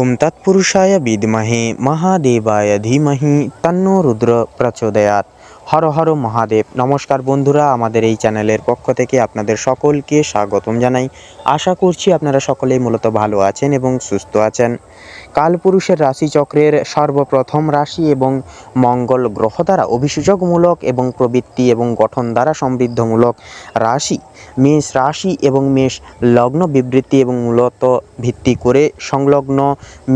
ওম তৎপুরুষায় বিদ্মহে মহাদেবায় ধীমহি তন্ন রুদ্র প্রচোদয়াৎ হর হর মহাদেব নমস্কার বন্ধুরা, আমাদের এই চ্যানেলের পক্ষ থেকে আপনাদের সকলকে স্বাগতম জানাই। আশা করছি আপনারা সকলেই মূলত ভালো আছেন এবং সুস্থ আছেন। কালপুরুষের রাশিচক্রের সর্বপ্রথম রাশি এবং মঙ্গল গ্রহ দ্বারা অভিসূচকমূলক এবং প্রবৃত্তি এবং গঠন দ্বারা সমৃদ্ধমূলক রাশি। মেষ রাশি এবং মেষ লগ্ন বিবৃতি এবং মূলত ভিত্তি করে সংলগ্ন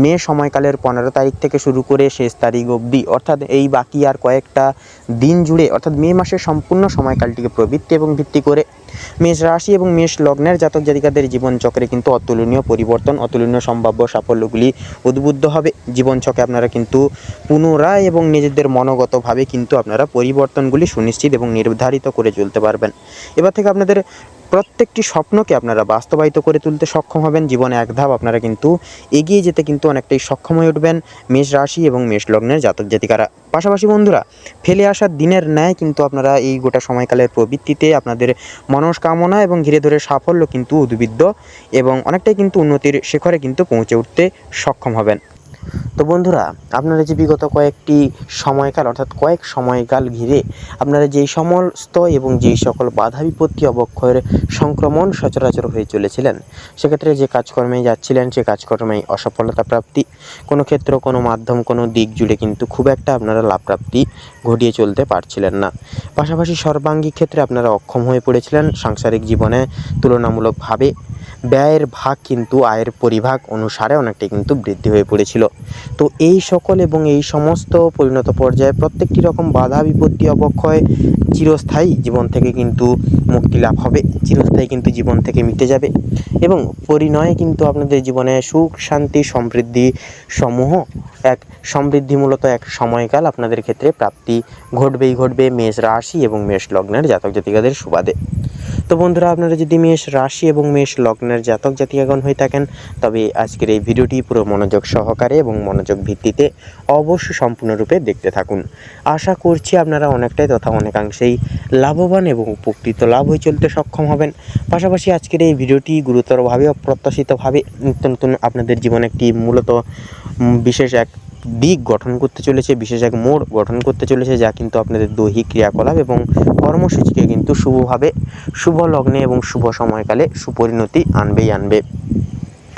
মে সময়কালের পনেরো তারিখ থেকে শুরু করে শেষ তারিখ অবধি, অর্থাৎ এই বাকি আর কয়েকটা দিন জুড়ে, অর্থাৎ মে মাসের সম্পূর্ণ সময়কালটিকে প্রবৃত্তি এবং ভিত্তি করে মেষ রাশি এবং মেষ লগ্নের জাতক জাতিকাদের জীবনচক্রে কিন্তু অতুলনীয় পরিবর্তন, অতুলনীয় সম্ভাব্য সাফল্যগুলি উদ্বুদ্ধ হবে। জীবনচক্রে আপনারা কিন্তু পুনরায় এবং নিজেদের মনোগতভাবে কিন্তু আপনারা পরিবর্তনগুলি সুনিশ্চিত এবং নির্ধারিত করে চলতে পারবেন। এবার থেকে আপনাদের প্রত্যেকটি স্বপ্নকে আপনারা বাস্তবায়িত করে তুলতে সক্ষম হবেন। জীবনে এক ধাপ আপনারা কিন্তু এগিয়ে যেতে কিন্তু অনেকটাই সক্ষম হয়ে উঠবেন। মেষ রাশি এবং মেষ লগ্নের জাতক জাতিকারা। পাশাপাশি বন্ধুরা, ফেলে আসার দিনের ন্যায় কিন্তু আপনারা এই গোটা সময়কালের প্রবৃত্তিতে আপনাদের মনস্কামনা এবং ঘিরে ধরে সাফল্য কিন্তু উদ্বৃদ্ধ এবং অনেকটাই কিন্তু উন্নতির শিখরে কিন্তু পৌঁছে উঠতে সক্ষম হবেন। তো বন্ধুরা, আপনারা যে বিগত কয়েকটি সময়কাল, অর্থাৎ কয়েক সময়কাল ঘিরে আপনারা যেই সমস্ত এবং যেই সকল বাধা বিপত্তি অবক্ষয়ের সংক্রমণ সচরাচর হয়ে চলেছিলেন, সেক্ষেত্রে যে কাজকর্মে যাচ্ছিলেন, সে কর্মে অসফলতা প্রাপ্তি, কোনো ক্ষেত্র, কোনো মাধ্যম, কোনো দিক জুড়ে কিন্তু খুব একটা আপনারা লাভ প্রাপ্তি ঘটিয়ে চলতে পারছিলেন না। পাশাপাশি সর্বাঙ্গিক ক্ষেত্রে আপনারা অক্ষম হয়ে পড়েছিলেন, সাংসারিক জীবনে তুলনামূলকভাবে ব্যয়ের ভাগ কিন্তু আয়ের পরিভাগ অনুসারে অনেকটাই কিন্তু বৃদ্ধি হয়ে পড়েছিল। তো এই সকল এবং এই সমস্ত পরিণত পর্যায়ে প্রত্যেকটি রকম বাধা, বিপত্তি, অবক্ষয় চিরস্থায়ী জীবন থেকে কিন্তু মুক্তি লাভ হবে। চিরস্থায়ী কিন্তু জীবন থেকে মিটে যাবে এবং পরিণয়ে কিন্তু আপনাদের জীবনে সুখ, শান্তি, সমৃদ্ধি সমূহ এক সমৃদ্ধিমূলত এক সময়কাল আপনাদের ক্ষেত্রে প্রাপ্তি ঘটবেই ঘটবে। মেষ রাশি এবং মেষ লগ্নের জাতক জাতিকাদের সুবাদে। তো বন্ধুরা, আপনারা যদি মেষ রাশি এবং মেষ লগ্নের জাতক জাতিকাগণ হয়ে থাকেন, তবে আজকের এই ভিডিওটি পুরো মনোযোগ সহকারে এবং মনোযোগ ভিত্তিতে অবশ্য সম্পূর্ণরূপে দেখতে থাকুন। আশা করছি আপনারা অনেকটাই তথা অনেকাংশেই লাভবান এবং উপকৃত লাভ হয়ে চলতে সক্ষম হবেন। পাশাপাশি আজকের এই ভিডিওটি গুরুতরভাবে অপ্রত্যাশিতভাবে নিত্য নতুন আপনাদের জীবনে একটি মূলত বিশেষ এক দিক গঠন করতে চলেছে, বিশেষ এক মোড় গঠন করতে চলেছে, যা কিন্তু আপনাদের দৈহিক ক্রিয়াকলাপ এবং কর্মসূচিকে কিন্তু শুভভাবে শুভ লগ্নে এবং শুভ সময়কালে সুপরিণতি আনবেই আনবে।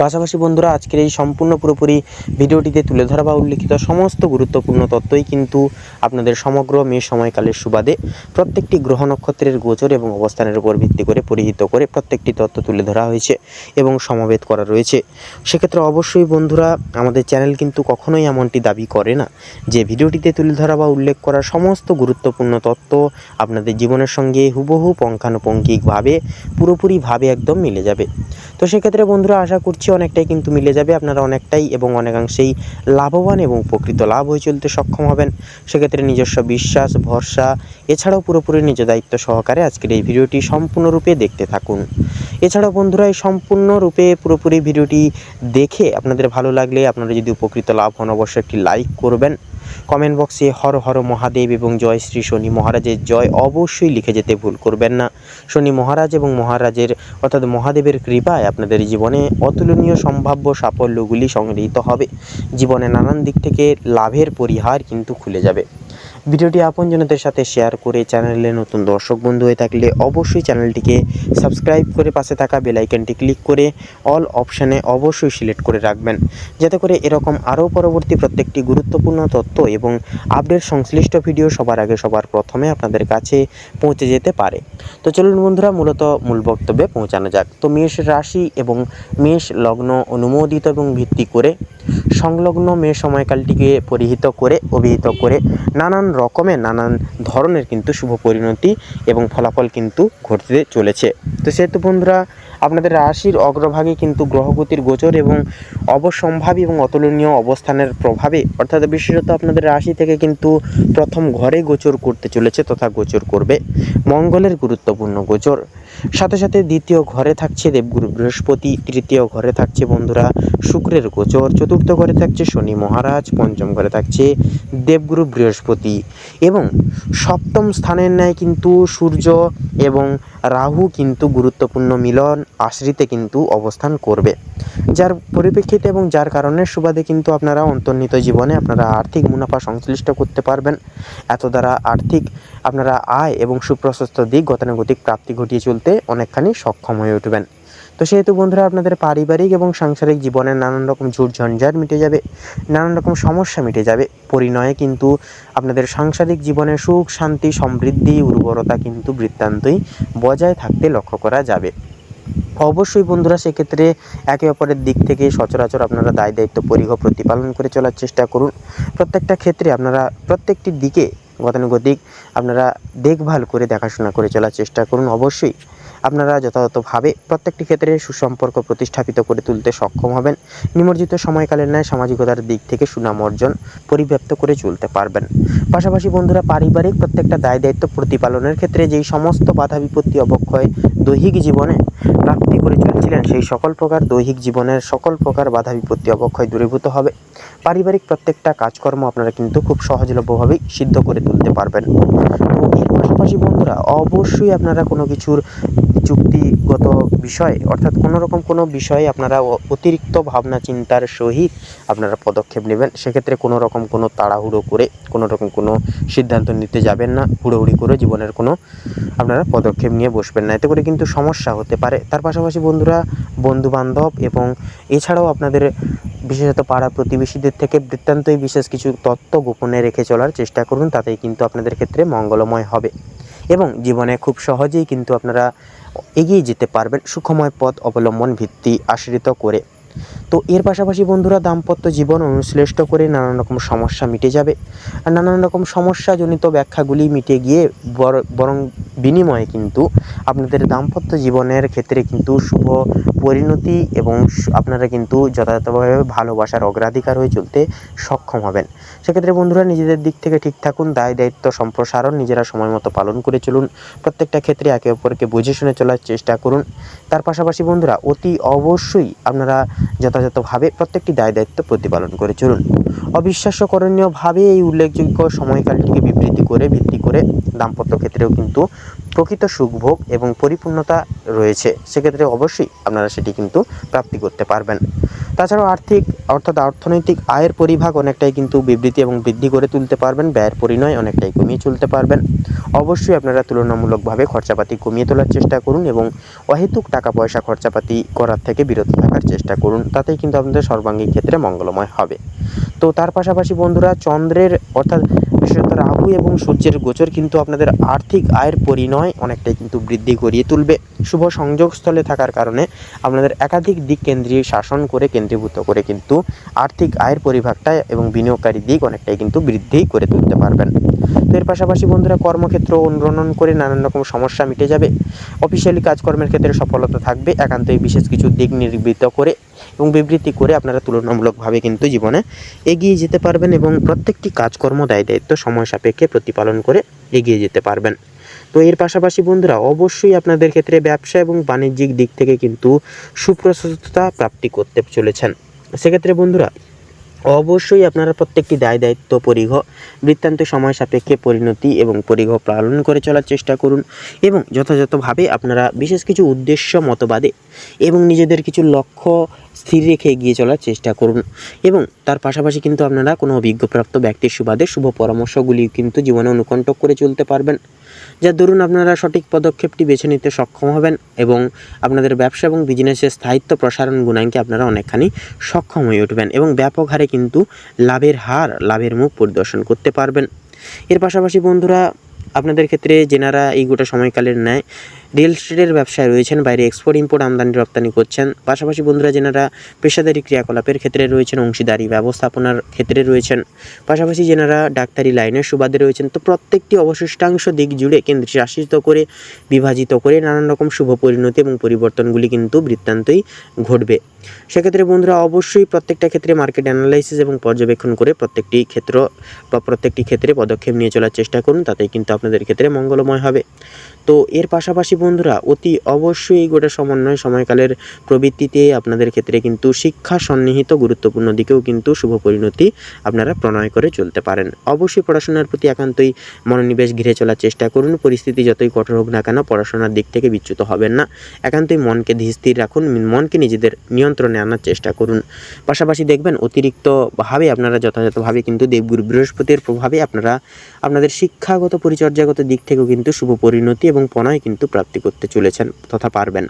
পাশাপাশি বন্ধুরা, আজকের এই সম্পূর্ণ পুরোপুরি ভিডিওটিতে তুলে ধরা বা উল্লিখিত সমস্ত গুরুত্বপূর্ণ তত্ত্বই কিন্তু আপনাদের সমগ্র মে সময়কালের সুবাদে প্রত্যেকটি গ্রহ নক্ষত্রের গোচর এবং অবস্থানের উপর ভিত্তি করে পরিহিত করে প্রত্যেকটি তত্ত্ব তুলে ধরা হয়েছে এবং সমবেত করা রয়েছে। সেক্ষেত্রে অবশ্যই বন্ধুরা, আমাদের চ্যানেল কিন্তু কখনোই এমনটি দাবি করে না যে ভিডিওটিতে তুলে ধরা বা উল্লেখ করা সমস্ত গুরুত্বপূর্ণ তত্ত্ব আপনাদের জীবনের সঙ্গে হুবহু পঙ্খানুপঙ্খিকভাবে, পুরোপুরিভাবে একদম মিলে যাবে। তো সেক্ষেত্রে বন্ধুরা, আশা করছি অনেকটাই কিন্তু মিলে যাবে, আপনারা অনেকটাই এবং অনেকাংশেই লাভবান এবং উপকৃত লাভ হয়ে চলতে সক্ষম হবেন। সেক্ষেত্রে নিজস্ব বিশ্বাস, ভরসা, এছাড়াও পুরোপুরি নিজ দায়িত্ব সহকারে আজকের এই ভিডিওটি সম্পূর্ণরূপে দেখতে থাকুন। এছাড়াও বন্ধুরা, এই সম্পূর্ণরূপে পুরোপুরি ভিডিওটি দেখে আপনাদের ভালো লাগলে আপনারা যদি উপকৃত লাভ হন, অবশ্যই একটি লাইক করবেন। কমেন্ট বক্সে হর হর মহাদেব এবং জয় শ্রী শনি মহারাজের জয় অবশ্যই লিখে যেতে ভুল করবেন না। শনি মহারাজ এবং মহারাজের অর্থাৎ মহাদেবের কৃপায় আপনাদের জীবনে অতুলনীয় সম্ভাব্য সাফল্যগুলি সংগৃহীত হবে। জীবনে নানান দিক থেকে লাভের পরিহার কিন্তু খুলে যাবে। ভিডিওটি আপনজনদের সাথে শেয়ার করে চ্যানেলে নতুন দর্শক বন্ধু হয়ে থাকলে অবশ্যই চ্যানেলটিকে সাবস্ক্রাইব করে পাশে থাকা বেল আইকনটি ক্লিক করে অল অপশানে অবশ্যই সিলেক্ট করে রাখবেন। যাতে করে এরকম আরও পরবর্তী প্রত্যেকটি গুরুত্বপূর্ণ তথ্য এবং আপডেট সংশ্লিষ্ট ভিডিও সবার আগে সবার প্রথমে আপনাদের কাছে পৌঁছে যেতে পারে। তো চলুন বন্ধুরা, মূলত মূল বক্তব্যে পৌঁছানো যাক। তো মেষ রাশি এবং মেষ লগ্ন অনুমোদিত এবং ভিত্তি করে সংলগ্ন মেষ সময়কালটিকে পরিহিত করে, অভিহিত করে নানান রকমের নানান ধরনের কিন্তু শুভ পরিণতি এবং ফলাফল কিন্তু ঘটতে চলেছে। তো সেহেতু বন্ধুরা, আপনাদের রাশির অগ্রভাগে কিন্তু গ্রহগতির গোচর এবং অবসম্ভাবী এবং অতুলনীয় অবস্থানের প্রভাবে, অর্থাৎ বিশেষত আপনাদের রাশি থেকে কিন্তু প্রথম ঘরে গোচর করতে চলেছে তথা গোচর করবে। মঙ্গলের গুরুত্বপূর্ণ গোচর। সাথে সাথে দ্বিতীয় ঘরে থাকছে দেবগুরু বৃহস্পতি, তৃতীয় ঘরে থাকছে বন্ধুরা শুক্রের গোচর, চতুর্থ ঘরে থাকছে শনি মহারাজ, পঞ্চম ঘরে থাকছে দেবগুরু বৃহস্পতি এবং সপ্তম স্থানের ন্যায় কিন্তু সূর্য এবং রাহু কিন্তু গুরুত্বপূর্ণ মিলন আশ্রিতে কিন্তু অবস্থান করবে। যার পরিপ্রেক্ষিতে এবং যার কারণে সুবাদে কিন্তু আপনারা অন্তর্নিহিত জীবনে আপনারা আর্থিক মুনাফা সংশ্লিষ্ট করতে পারবেন। এত দ্বারা আর্থিক আপনারা আয় এবং সুপ্রশস্ত দিক, গতানুগতিক প্রাপ্তি ঘটিয়ে চলতে অনেকখানি সক্ষম হয়ে উঠবেন। তো সেহেতু বন্ধুরা, আপনাদের পারিবারিক এবং সাংসারিক জীবনের নানান রকম ঝুট ঝঞ্ঝাট মিটে যাবে, নানান রকম সমস্যা মিটে যাবে। পরিণয়ে কিন্তু আপনাদের সাংসারিক জীবনে সুখ, শান্তি, সমৃদ্ধি, উর্বরতা কিন্তু বৃত্তান্তই বজায় থাকতে লক্ষ্য করা যাবে। অবশ্যই বন্ধুরা, সেক্ষেত্রে একে অপরের দিক থেকে সচরাচর আপনারা দায় দায়িত্ব পরিহ প্রতিপালন করে চলার চেষ্টা করুন। প্রত্যেকটা ক্ষেত্রে আপনারা প্রত্যেকটি দিকে গতানুগতিক আপনারা দেখভাল করে দেখাশোনা করে চলার চেষ্টা করুন অবশ্যই। আপনারা যথাযথভাবে প্রত্যেকটি ক্ষেত্রে সুসম্পর্ক প্রতিস্থাপিত করে তুলতে সক্ষম হবেন। নিমজ্জিত সময়কালের ন্যায় সামাজিকতার দিক থেকে সুনাম অর্জন পরিব্যাপ্ত করে চলতে পারবেন। পাশাপাশি বন্ধুরা, পারিবারিক প্রত্যেকটা দায় দায়িত্ব প্রতিপালনের ক্ষেত্রে যেই সমস্ত বাধা বিপত্তি অবক্ষয় দৈহিক জীবনে চলেছিলেন সেই সকল প্রকার দৈহিক জীবনের সকল প্রকার বাধা বিপত্তি অবক্ষয় দূরীভূত হবে। পারিবারিক প্রত্যেকটা কাজকর্ম আপনারা কিন্তু খুব সহজলভ্যভাবেই সিদ্ধ করে তুলতে পারবেন। তো এর পাশাপাশি বন্ধুরা, অবশ্যই আপনারা কোনো কিছুর চুক্তিগত বিষয়, অর্থাৎ কোনো রকম কোনো বিষয়ে আপনারা অতিরিক্ত ভাবনা চিন্তার সহিত আপনারা পদক্ষেপ নেবেন, সেক্ষেত্রে কোনো রকম কোনো তাড়াহুড়ো করে কোনো রকম কোনো সিদ্ধান্ত নিতে যাবেন না, হুড়োহুড়ি করে জীবনের কোনো আপনারা পদক্ষেপ নিয়ে বসবেন না। এতে করে কিন্তু সমস্যা হতে পারে। তার পাশাপাশি বন্ধুরা বন্ধু বান্ধব এবং এছাড়াও আপনাদের বিশেষত পাড়া প্রতিবেশীদের থেকে বৃত্তান্তই বিশেষ কিছু তত্ত্ব গোপনে রেখে চলার চেষ্টা করুন, তাতেই কিন্তু আপনাদের ক্ষেত্রে মঙ্গলময় হবে। এবং জীবনে খুব সহজেই কিন্তু আপনারা এগিয়ে যেতে পারবেন সুখময় পথ অবলম্বন ভিত্তি আশ্রিত করে। তো এর পাশাপাশি বন্ধুরা দাম্পত্য জীবন অনুশ্লেষ্ট করে নানান রকম সমস্যা মিটে যাবে। আর নানান রকম সমস্যাজনিত ব্যাখ্যাগুলি মিটে গিয়ে বর- বিনিময়ে কিন্তু আপনাদের দাম্পত্য জীবনের ক্ষেত্রে কিন্তু শুভ পরিণতি এবং আপনারা কিন্তু যথাযথভাবে ভালোবাসার অগ্রাধিকার হয়ে চলতে সক্ষম হবেন। সেক্ষেত্রে বন্ধুরা নিজেদের দিক থেকে ঠিক থাকুন, দায় দায়িত্ব সম্প্রসারণ, নিজেরা সময় মতো পালন করে চলুন। প্রত্যেকটা ক্ষেত্রে একে অপরকে বুঝে শুনে চলার চেষ্টা করুন। তার পাশাপাশি বন্ধুরা, অতি অবশ্যই আপনারা যথাযথভাবে প্রত্যেকটি দায় দায়িত্ব প্রতিপালন করে চলুন। অবিশ্বাস্য করণীয়ভাবে এই উল্লেখযোগ্য সময়কালটিকে বিবৃতি করে, ভিত্তি করে দাম্পত্য ক্ষেত্রেও কিন্তু প্রকৃত সুখভোগ এবং পরিপূর্ণতা রয়েছে, সেক্ষেত্রে অবশ্যই আপনারা সেটি কিন্তু প্রাপ্তি করতে পারবেন। তাছাড়াও আর্থিক, অর্থাৎ অর্থনৈতিক আয়ের পরিভাগ অনেকটাই কিন্তু বিবৃতি এবং বৃদ্ধি করে তুলতে পারবেন, ব্যয়ের পরিণয় অনেকটাই কমিয়ে চলতে পারবেন। অবশ্যই আপনারা তুলনামূলকভাবে খরচাপাতি কমিয়ে তোলার চেষ্টা করুন এবং অহেতুক টাকা পয়সা খরচাপাতি করার থেকে বিরত থাকার চেষ্টা করুন, তাতেই কিন্তু আপনাদের সর্বাঙ্গীন ক্ষেত্রে মঙ্গলময় হবে। তো তার পাশাপাশি বন্ধুরা, চন্দ্রের, অর্থাৎ বিশেষত রাহু এবং সূর্যের গোচর কিন্তু আপনাদের আর্থিক আয়ের পরিণয় অনেকটাই কিন্তু বৃদ্ধি করিয়ে তুলবে। শুভ সংযোগস্থলে থাকার কারণে আপনাদের একাধিক দিক কেন্দ্রীয় শাসন করে কেন্দ্রীভূত করে কিন্তু আর্থিক আয়ের পরিভাগটা এবং বিনিয়োগকারী দিক অনেকটাই কিন্তু বৃদ্ধি করে তুলতে পারবেন। তো এর পাশাপাশি বন্ধুরা, কর্মক্ষেত্র অনুরণন করে নানান রকম সমস্যা মিটে যাবে। অফিসিয়ালি কাজকর্মের ক্ষেত্রে সফলতা থাকবে, একান্তই বিশেষ কিছু দিক নির্বৃত করে এবং বিবৃতি করে আপনারা তুলনামূলকভাবে কিন্তু জীবনে এগিয়ে যেতে পারবেন এবং প্রত্যেকটি কাজকর্ম দায় দায়িত্ব সময় সাপেক্ষে প্রতিপালন করে এগিয়ে যেতে পারবেন। তো এর পাশাপাশি বন্ধুরা, অবশ্যই আপনাদের ক্ষেত্রে ব্যবসা এবং বাণিজ্যিক দিক থেকে কিন্তু সুপ্রশস্ততা প্রাপ্তি করতে চলেছেন। সেক্ষেত্রে বন্ধুরা, অবশ্যই আপনারা প্রত্যেকটি দায় দায়িত্ব, পরিঘ, বৃত্তান্ত সময় সাপেক্ষে পরিণতি এবং পরিঘ পালন করে চলার চেষ্টা করুন এবং যথাযথভাবে আপনারা বিশেষ কিছু উদ্দেশ্য, মতবাদে এবং নিজেদের কিছু লক্ষ্য স্থির রেখে এগিয়ে চলার চেষ্টা করুন। এবং তার পাশাপাশি কিন্তু আপনারা কোনো অভিজ্ঞপ্রাপ্ত ব্যক্তির সুবাদে শুভ পরামর্শগুলি কিন্তু জীবনে অনুকণ্ঠক করে চলতে পারবেন। যা দরুন আপনারা সঠিক পদক্ষেপটি বেছে নিতে সক্ষম হবেন এবং আপনাদের ব্যবসা এবং বিজনেসের স্থায়িত্ব প্রসারণ গুণাঙ্কে আপনারা অনেকখানি সক্ষম হয়ে উঠবেন এবং ব্যাপক হারে কিন্তু লাভের হার, লাভের মুখ পরিদর্শন করতে পারবেন। এর পাশাপাশি বন্ধুরা, আপনাদের ক্ষেত্রে যেনারা এই গোটা সময়কালের ন্যায় রিয়েল এস্টেটের ব্যবসায় রয়েছেন, বাইরে এক্সপোর্ট ইম্পোর্ট আমদানি রপ্তানি করছেন। পাশাপাশি বন্ধুরা, যেনারা পেশাদারি ক্রিয়াকলাপের ক্ষেত্রে রয়েছেন, অংশীদারি ব্যবস্থাপনার ক্ষেত্রে রয়েছেন। পাশাপাশি যেনারা ডাক্তারি লাইনের সুবাদে রয়েছেন, তো প্রত্যেকটি অবশিষ্টাংশ দিক জুড়ে কেন্দ্রে শাসিত করে, বিভাজিত করে নানান রকম শুভ পরিণতি এবং পরিবর্তনগুলি কিন্তু বৃত্তান্তই ঘটবে। সেক্ষেত্রে বন্ধুরা, অবশ্যই প্রত্যেকটা ক্ষেত্রে মার্কেট অ্যানালাইসিস এবং পর্যবেক্ষণ করে প্রত্যেকটি ক্ষেত্র বা প্রত্যেকটি ক্ষেত্রে পদক্ষেপ নিয়ে চলার চেষ্টা করুন, তাতেই কিন্তু আপনাদের ক্ষেত্রে মঙ্গলময় হবে। তো এর পাশাপাশি বন্ধুরা, অতি অবশ্যই গোটা সমন্বয় সময়কালের প্রবৃত্তিতে আপনাদের ক্ষেত্রে কিন্তু শিক্ষা সন্নিহিত গুরুত্বপূর্ণ দিকেও কিন্তু শুভ পরিণতি আপনারা প্রণয় করে চলতে পারেন। অবশ্যই পড়াশোনার প্রতি একান্তই মনোনিবেশ ঘিরে চলার চেষ্টা করুন, পরিস্থিতি যতই কঠোর হোক না কেন পড়াশোনার দিক থেকে বিচ্যুত হবেন না। একান্তই মনকে ধীরস্থির রাখুন, মনকে নিজেদের নিয়ন্ত্রণে আনার চেষ্টা করুন। পাশাপাশি দেখবেন, অতিরিক্তভাবে আপনারা যথাযথভাবে কিন্তু দেবগুরু বৃহস্পতির প্রভাবে আপনারা, আপনাদের শিক্ষাগত, পরিচর্যাগত দিক থেকেও কিন্তু শুভ পরিণতি এবং পণয় কিন্তু প্রাপ্তি করতে চলেছেন তথা পারবেন।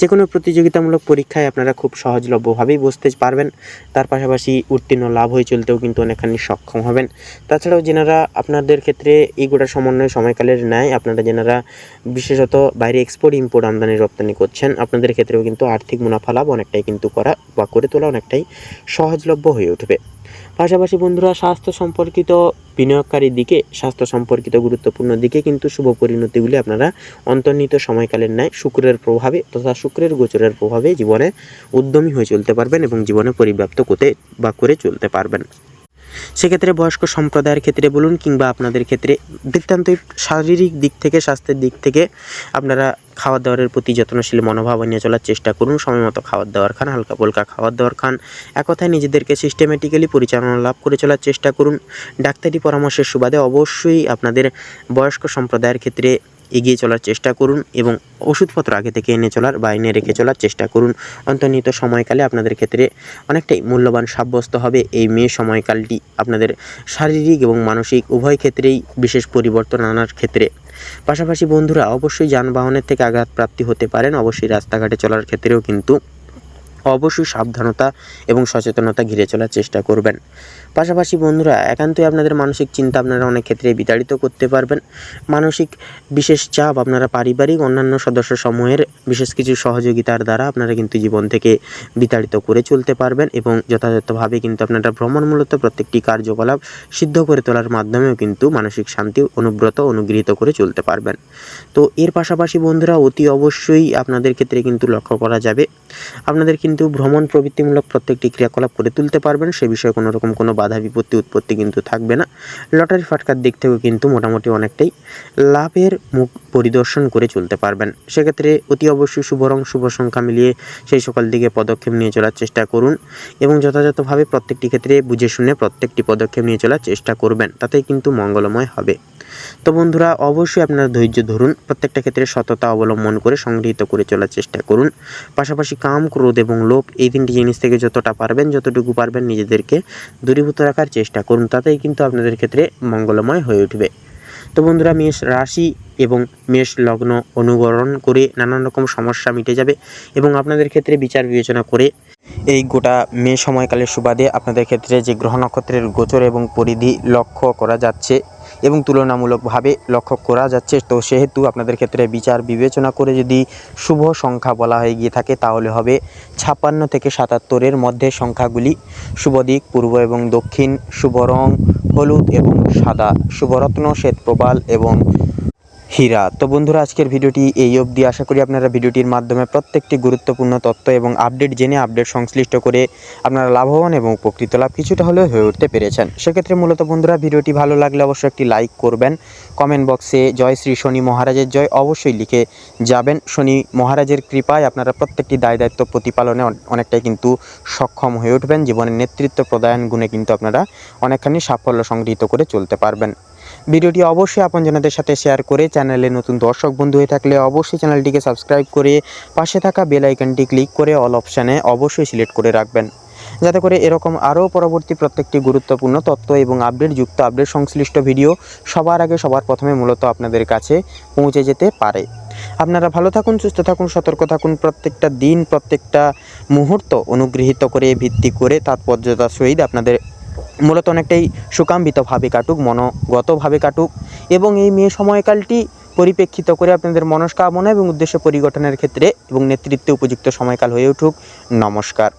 যে কোনো প্রতিযোগিতামূলক পরীক্ষায় আপনারা খুব সহজলভ্যভাবেই বসতে পারবেন। তার পাশাপাশি উত্তীর্ণ লাভ হয়ে চলতেও কিন্তু অনেকখানি সক্ষম হবেন। তাছাড়াও যেনারা আপনাদের ক্ষেত্রে এই গোটা সমন্বয় সময়কালের ন্যায় আপনারা যেনারা বিশেষত বাইরে এক্সপোর্ট ইম্পোর্ট আমদানি রপ্তানি করছেন, আপনাদের ক্ষেত্রেও কিন্তু আর্থিক মুনাফা লাভ অনেকটাই কিন্তু করা বা করে তোলা অনেকটাই সহজলভ্য হয়ে উঠবে। পাশাপাশি বন্ধুরা, স্বাস্থ্য সম্পর্কিত বিনিয়োগকারীর দিকে, স্বাস্থ্য সম্পর্কিত গুরুত্বপূর্ণ দিকে কিন্তু শুভ পরিণতিগুলি আপনারা অন্তর্নিহিত সময়কালের ন্যায় শুক্রের প্রভাবে তথা শুক্রের গোচরের প্রভাবে জীবনে উদ্যমী হয়ে চলতে পারবেন এবং জীবনে পরিব্যাপ্ত করতে বা করে চলতে পারবেন। সেক্ষেত্রে বয়স্ক সম্প্রদায়ের ক্ষেত্রে বলুন কিংবা আপনাদের ক্ষেত্রে বৃত্তান্তই শারীরিক দিক থেকে, স্বাস্থ্যের দিক থেকে আপনারা খাবার দাবারের প্রতি যত্নশীল, মনোভাব নিয়ে চলার চেষ্টা করুন। সময় মতো খাবার দাবার খান, হালকা ফুলকা খাবার দাবার খান। এক কথায় নিজেদেরকে সিস্টেমেটিক্যালি পরিচালনা লাভ করে চলার চেষ্টা করুন। ডাক্তারি পরামর্শের সুবাদে অবশ্যই আপনাদের বয়স্ক সম্প্রদায়ের ক্ষেত্রে এগিয়ে চলার চেষ্টা করুন এবং ওষুধপত্র আগে থেকে এনে চলার বা এনে রেখে চলার চেষ্টা করুন। অন্তর্নিহিত সময়কালে আপনাদের ক্ষেত্রে অনেকটাই মূল্যবান সাব্যস্ত হবে এই মেয়ে সময়কালটি আপনাদের শারীরিক এবং মানসিক উভয় ক্ষেত্রেই বিশেষ পরিবর্তন আনার ক্ষেত্রে। পাশাপাশি বন্ধুরা, অবশ্যই যানবাহনের থেকে আঘাতপ্রাপ্তি হতে পারেন। অবশ্যই রাস্তাঘাটে চলার ক্ষেত্রেও কিন্তু অবশ্যই সাবধানতা এবং সচেতনতা ঘিরে চলার চেষ্টা করবেন। পাশাপাশি বন্ধুরা, একান্তই আপনাদের মানসিক চিন্তা আপনারা অনেক ক্ষেত্রে বিতাড়িত করতে পারবেন। মানসিক বিশেষ চাপ আপনারা পারিবারিক অন্যান্য সদস্য সমূহের বিশেষ কিছু সহযোগিতার দ্বারা আপনারা কিন্তু জীবন থেকে বিতাড়িত করে চলতে পারবেন এবং যথাযথভাবে কিন্তু আপনারা ভ্রমণমূলত প্রত্যেকটি কার্যকলাপ সিদ্ধ করে তোলার মাধ্যমেও কিন্তু মানসিক শান্তি অনুব্রত অনুগৃহীত করে চলতে পারবেন। তো এর পাশাপাশি বন্ধুরা, অতি অবশ্যই আপনাদের ক্ষেত্রে কিন্তু লক্ষ্য করা যাবে। আপনাদের কিন্তু ভ্রমণ প্রবৃত্তিমূলক প্রত্যেকটি ক্রিয়াকলাপ করে তুলতে পারবেন। সে বিষয়ে কোনো রকম কোনো বাধা বিপত্তি উৎপত্তি কিন্তু থাকবে না। লটারি ফাটকার দিক থেকেও কিন্তু মোটামুটি অনেকটাই লাভের মুখ পরিদর্শন করে চলতে পারবেন। সেক্ষেত্রে অতি অবশ্যই শুভ রং, শুভ সংখ্যা মিলিয়ে সেই সকল দিকে পদক্ষেপ নিয়ে চলার চেষ্টা করুন এবং যথাযথভাবে প্রত্যেকটি ক্ষেত্রে বুঝে শুনে প্রত্যেকটি পদক্ষেপ নিয়ে চলার চেষ্টা করবেন। তাতেই কিন্তু মঙ্গলময় হবে। তো বন্ধুরা, অবশ্যই আপনারা ধৈর্য ধরুন, প্রত্যেকটা ক্ষেত্রে সততা অবলম্বন করে সংগৃহীত করে চলার চেষ্টা করুন। পাশাপাশি কাম, ক্রোধ এবং লোভ এই তিনটি জিনিস থেকে যতটা পারবেন, যতটুকু পারবেন নিজেদেরকে দূরীভূত রাখার চেষ্টা করুন, তাতেই কিন্তু আপনাদের ক্ষেত্রে মঙ্গলময় হয়ে উঠবে। তো বন্ধুরা, মেষ রাশি এবং মেষ লগ্ন অনুকরণ করে নানান রকম সমস্যা মিটে যাবে এবং আপনাদের ক্ষেত্রে বিচার বিবেচনা করে এই গোটা মে সময়কালের সুবাদে আপনাদের ক্ষেত্রে যে গ্রহ নক্ষত্রের গোচর এবং পরিধি লক্ষ্য করা যাচ্ছে এবং তুলনামূলকভাবে লক্ষ্য করা যাচ্ছে। তো সেহেতু আপনাদের ক্ষেত্রে বিচার বিবেচনা করে যদি শুভ সংখ্যা বলা হয়ে গিয়ে থাকে, তাহলে হবে ছাপ্পান্ন থেকে সাতাত্তরের মধ্যে সংখ্যাগুলি। শুভ দিক, পূর্ব এবং দক্ষিণ, শুভ রং, হলুদ এবং সাদা, শুভরত্ন, শ্বেতপ্রবাল এবং হীরা। তো বন্ধুরা, আজকের ভিডিওটি এই অবধি। আশা করি আপনারা ভিডিওটির মাধ্যমে প্রত্যেকটি গুরুত্বপূর্ণ তথ্য এবং আপডেট জেনে, আপডেট সংশ্লিষ্ট করে আপনারা লাভবান এবং উপকৃত লাভ কিছুটা হলেও হয়ে উঠতে পেরেছেন। সেক্ষেত্রে মূলত বন্ধুরা, ভিডিওটি ভালো লাগলে অবশ্যই একটি লাইক করবেন। কমেন্ট বক্সে জয় শ্রী শনি মহারাজের জয় অবশ্যই লিখে যাবেন। শনি মহারাজের কৃপায় আপনারা প্রত্যেকটি দায় দায়িত্ব প্রতিপালনে অনেকটাই কিন্তু সক্ষম হয়ে উঠবেন। জীবনের নেতৃত্ব প্রদায়ন গুণে কিন্তু আপনারা অনেকখানি সাফল্য সংগৃহীত করে চলতে পারবেন। ভিডিওটি অবশ্যই আপনজনদের সাথে শেয়ার করে চ্যানেলে নতুন দর্শক বন্ধু হয়ে থাকলে অবশ্যই চ্যানেলটিকে সাবস্ক্রাইব করে পাশে থাকা বেল আইকনটি ক্লিক করে অল অপশানে অবশ্যই সিলেক্ট করে রাখবেন। যাতে করে এরকম আরও পরবর্তী প্রত্যেকটি গুরুত্বপূর্ণ তথ্য এবং আপডেট যুক্ত আপডেট সংশ্লিষ্ট ভিডিও সবার আগে সবার প্রথমে মূলত আপনাদের কাছে পৌঁছে যেতে পারে। আপনারা ভালো থাকুন, সুস্থ থাকুন, সতর্ক থাকুন, প্রত্যেকটা দিন, প্রত্যেকটা মুহূর্ত অনুগৃহীত করে, ভিত্তি করে তাৎপর্যতার সহিত আপনাদের মূলত অনেকটাই সুকাম্বিতভাবে কাটুক, মনোগতভাবে কাটুক এবং এই মেয়ে সময়কালটি পরিপ্রেক্ষিত করে আপনাদের মনস্কামনা এবং উদ্দেশ্য পরিগঠনের ক্ষেত্রে এবং নেতৃত্বে উপযুক্ত সময়কাল হয়ে উঠুক। নমস্কার।